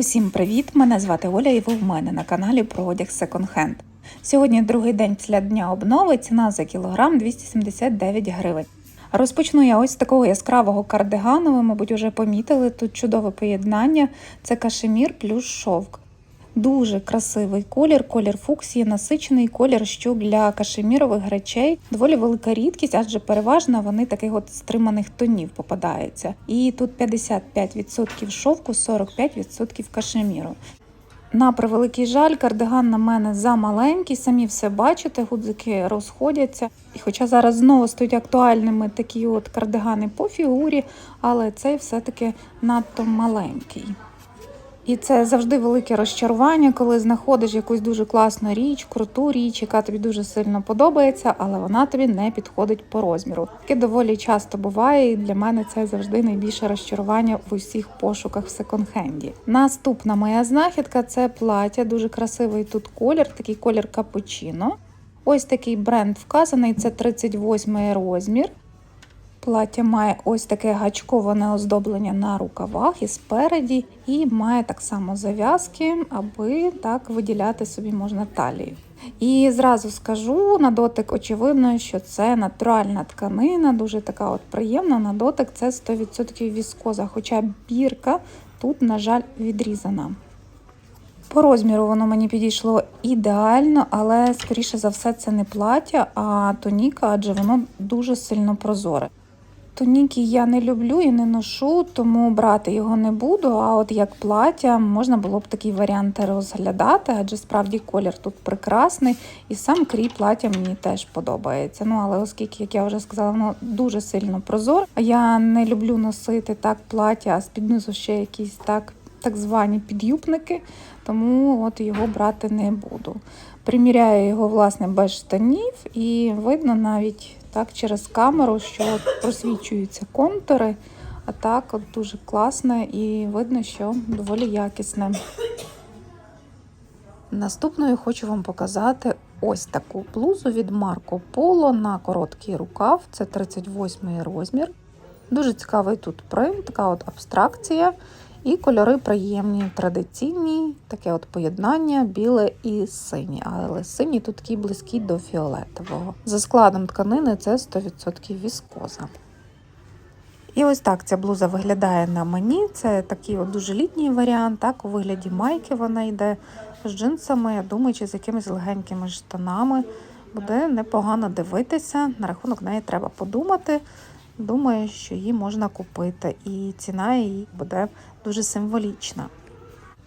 Усім привіт! Мене звати Оля і ви в мене на каналі про одяг секонд-хенд. Сьогодні другий день після дня обнови, ціна за кілограм 279 гривень. Розпочну я ось такого яскравого кардигану. Ви, мабуть, вже помітили тут чудове поєднання. Це кашемір плюс шовк. Дуже красивий колір, колір фуксії, насичений колір, що для кашемірових речей доволі велика рідкість, адже переважно вони таких от стриманих тонів попадаються. І тут 55% шовку, 45% кашеміру. На превеликий жаль, кардиган на мене замаленький, самі все бачите, гудзики розходяться. І хоча зараз знову стають актуальними такі от кардигани по фігурі, але цей все-таки надто маленький. І це завжди велике розчарування, коли знаходиш якусь дуже класну річ, круту річ, яка тобі дуже сильно подобається, але вона тобі не підходить по розміру. Таке доволі часто буває, і для мене це завжди найбільше розчарування в усіх пошуках в секонд-хенді. Наступна моя знахідка це плаття, дуже красивий тут колір, такий колір капучино. Ось такий бренд вказаний, це 38 розмір. Плаття має ось таке гачковане оздоблення на рукавах і спереді, і має так само зав'язки, аби так виділяти собі можна талію. І зразу скажу на дотик, очевидно, що це натуральна тканина, дуже така от приємна. На дотик це 100% віскоза, хоча бірка тут, на жаль, відрізана. По розміру воно мені підійшло ідеально, але скоріше за все це не плаття, а тоніка, адже воно дуже сильно прозоре. Тоніки я не люблю і не ношу, тому брати його не буду. А от як плаття можна було б такий варіант розглядати, адже справді колір тут прекрасний, і сам крій плаття мені теж подобається. Ну але оскільки, як я вже сказала, воно дуже сильно прозоре. Я не люблю носити так плаття, а з-під низу ще якісь так. Так звані підюбники, тому от його брати не буду. Приміряю його власне без штанів, і видно навіть так через камеру, що от просвічуються контури. А так от дуже класне і видно, що доволі якісне. Наступною хочу вам показати ось таку блузу від Марко Поло на короткий рукав. Це 38 розмір. Дуже цікавий тут принт, така от абстракція. І кольори приємні, традиційні, таке от поєднання біле і синє. Але синій тут такий близький до фіолетового. За складом тканини це 100% віскоза. І ось так ця блуза виглядає на мені. Це такий от дуже літній варіант. Так, у вигляді майки вона йде з джинсами, я думаю, чи з якимись легенькими штанами. Буде непогано дивитися. На рахунок неї треба подумати. Думаю, що її можна купити, і ціна її буде дуже символічна.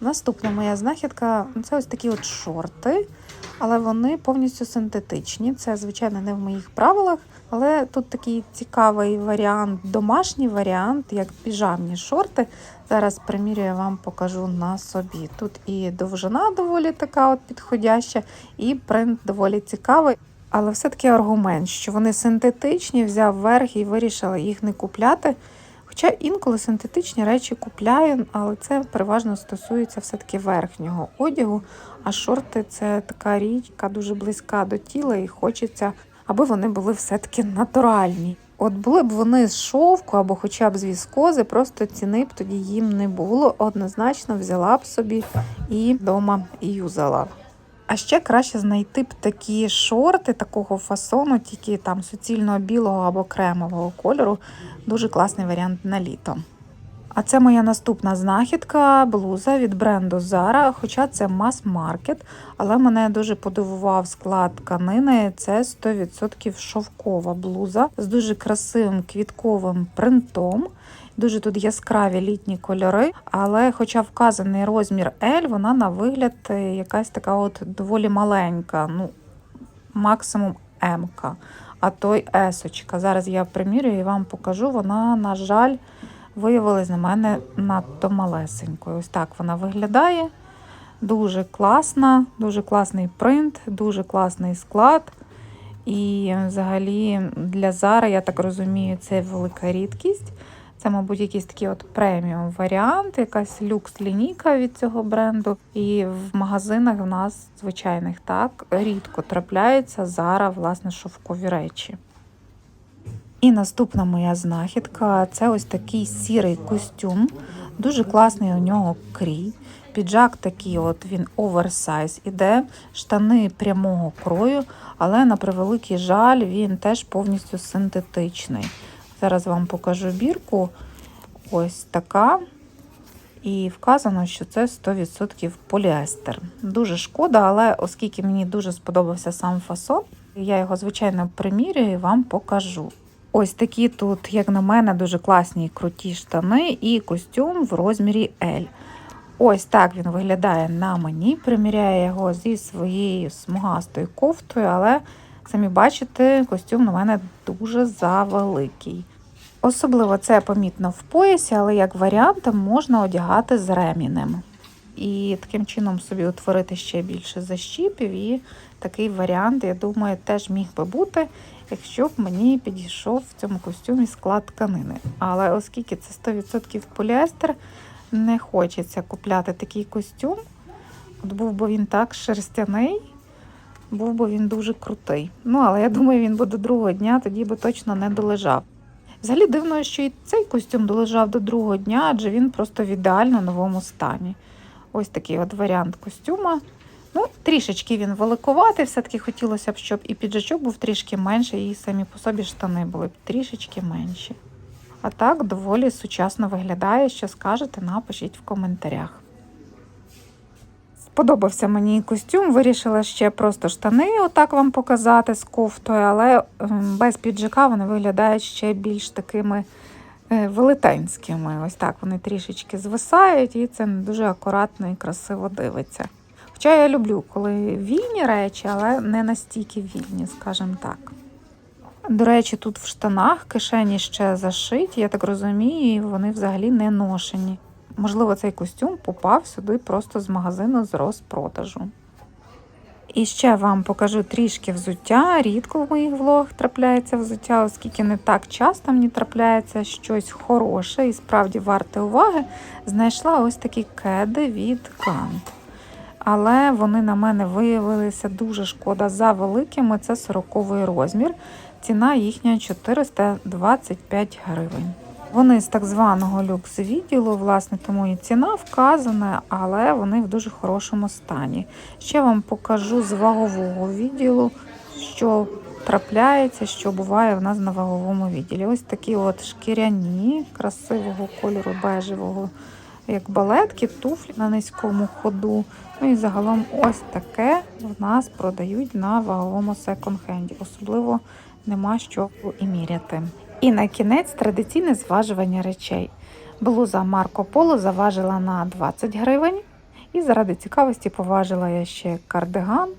Наступна моя знахідка це ось такі от шорти, але вони повністю синтетичні. Це, звичайно, не в моїх правилах, але тут такий цікавий варіант, домашній варіант, як піжамні шорти. Зараз примірюю вам покажу на собі. Тут і довжина доволі така от підходяща, і принт доволі цікавий. Але все-таки аргумент, що вони синтетичні, взяв верх і вирішила їх не купляти. Хоча інколи синтетичні речі купляю, але це переважно стосується все-таки верхнього одягу. А шорти це така річ, яка дуже близька до тіла, і хочеться, аби вони були все-таки натуральні. От були б вони з шовку або хоча б з віскози, просто ціни б тоді їм не було. Однозначно взяла б собі і вдома юзала. А ще краще знайти б такі шорти такого фасону, тільки там суцільного білого або кремового кольору. Дуже класний варіант на літо. А це моя наступна знахідка блуза від бренду Zara, хоча це мас-маркет, але мене дуже подивував склад тканини. Це 100% шовкова блуза з дуже красивим квітковим принтом. Дуже тут яскраві літні кольори, але, хоча вказаний розмір L, вона на вигляд якась така от доволі маленька, ну, максимум М, а то й есочка. Зараз я примірюю і вам покажу. Вона, на жаль, виявилась на мене надто малесенькою. Ось так вона виглядає. Дуже класна, дуже класний принт, дуже класний склад. І взагалі для Зара, я так розумію, це велика рідкість. Це, мабуть, якийсь такий от преміум варіант, якась люкс-лінійка від цього бренду. І в магазинах в нас звичайних так рідко трапляються зараз, власне, шовкові речі. І наступна моя знахідка це ось такий сірий костюм. Дуже класний у нього крій. Піджак такий, от він оверсайз іде, штани прямого крою, але на превеликий жаль, він теж повністю синтетичний. Зараз вам покажу бірку. Ось така. І вказано, що це 100% поліестер. Дуже шкода, але оскільки мені дуже сподобався сам фасон, я його, звичайно, примірюю і вам покажу. Ось такі тут, як на мене, дуже класні і круті штани і костюм в розмірі L. Ось так він виглядає на мені. Приміряю його зі своєю смугастою кофтою, але самі бачите, костюм на мене дуже завеликий. Особливо це помітно в поясі, але як варіант можна одягати з ремінем. І таким чином собі утворити ще більше защіпів. І такий варіант, я думаю, теж міг би бути, якщо б мені підійшов в цьому костюмі склад тканини. Але оскільки це 100% поліестер, не хочеться купляти такий костюм. От був би він так шерстяний, був би він дуже крутий. Ну, але я думаю, він би до другого дня тоді би точно не долежав. Взагалі дивно, що і цей костюм долежав до другого дня, адже він просто в ідеально новому стані. Ось такий от варіант костюма. Ну, трішечки він великуватий, все-таки хотілося б, щоб і піджачок був трішки менший, і самі по собі штани були б трішечки менші. А так доволі сучасно виглядає. Що скажете, напишіть в коментарях. Сподобався мені костюм, вирішила ще просто штани отак вам показати з кофтою, але ем, без піджака вони виглядають ще більш такими е, велетенськими. Ось так вони трішечки звисають, і це не дуже акуратно і красиво дивиться. Хоча я люблю, коли вільні речі, але не настільки вільні, скажімо так. До речі, тут в штанах кишені ще зашиті, я так розумію, вони взагалі не ношені. Можливо, цей костюм попав сюди просто з магазину з розпродажу. І ще вам покажу трішки взуття. Рідко в моїх влогах трапляється взуття, оскільки не так часто мені трапляється щось хороше і справді варте уваги. Знайшла ось такі кеди від Кант. Але вони на мене виявилися дуже шкода за великими. Це 40 розмір. Ціна їхня 425 гривень. Вони з так званого люкс відділу, власне, тому і ціна вказана, але вони в дуже хорошому стані. Ще вам покажу з вагового відділу, що трапляється, що буває в нас на ваговому відділі. Ось такі от шкіряні, красивого кольору бежевого, як балетки, туфлі на низькому ходу. Ну і загалом ось таке в нас продають на ваговому секонд-хенді. Особливо нема що і міряти. І на кінець традиційне зважування речей. Блуза Марко Поло заважила на 20 гривень. І заради цікавості поважила я ще кардиган.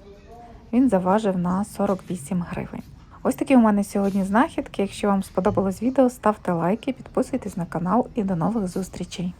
Він заважив на 48 гривень. Ось такі у мене сьогодні знахідки. Якщо вам сподобалось відео, ставте лайки, підписуйтесь на канал і до нових зустрічей.